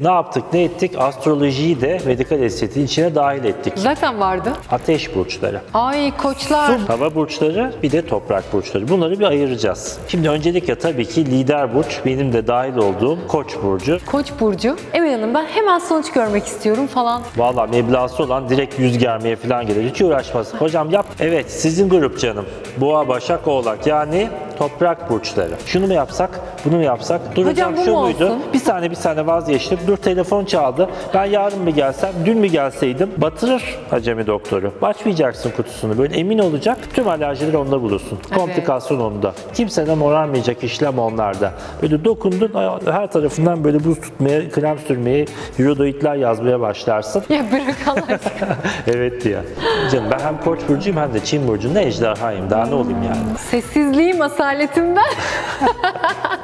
Ne yaptık, ne ettik? Astrolojiyi de medikal estetiğin içine dahil ettik. Zaten vardı. Ateş burçları. Ay koçlar. Su, hava burçları, bir de toprak burçları. Bunları bir ayıracağız. Şimdi öncelikle tabii ki lider burç, benim de dahil olduğum Koç burcu. Koç burcu. Emel Hanım ben hemen sonuç görmek istiyorum falan. Valla meblası olan direkt yüz germeye falan gelir. Hiç uğraşmaz. Hocam yap. Evet sizin grup canım. Boğa, Başak, Oğlak. Yani toprak burçları. Şunu mu yapsak, bunu mu yapsak? Dur Hocam, bu şu mu muydu? olsun? Bir saniye bir saniye vazgeçtim. Dur telefon çaldı. Ben yarın mı gelsem, dün mü gelseydim? Batırır acemi doktoru. Açmayacaksın kutusunu. Böyle emin olacak. Tüm alerjileri onda bulursun. Komplikasyon onda. Kimse de morarmayacak işlem onlarda. Böyle dokundun her tarafından böyle buz tutmaya, krem sürmeye, yürüdoidler yazmaya başlarsın. Ya bırak Allah evet ya. Canım ben hem koç burcuyum hem de çin burcunda ejderhayım. Daha ne olayım yani. Sessizliğim asaletimden.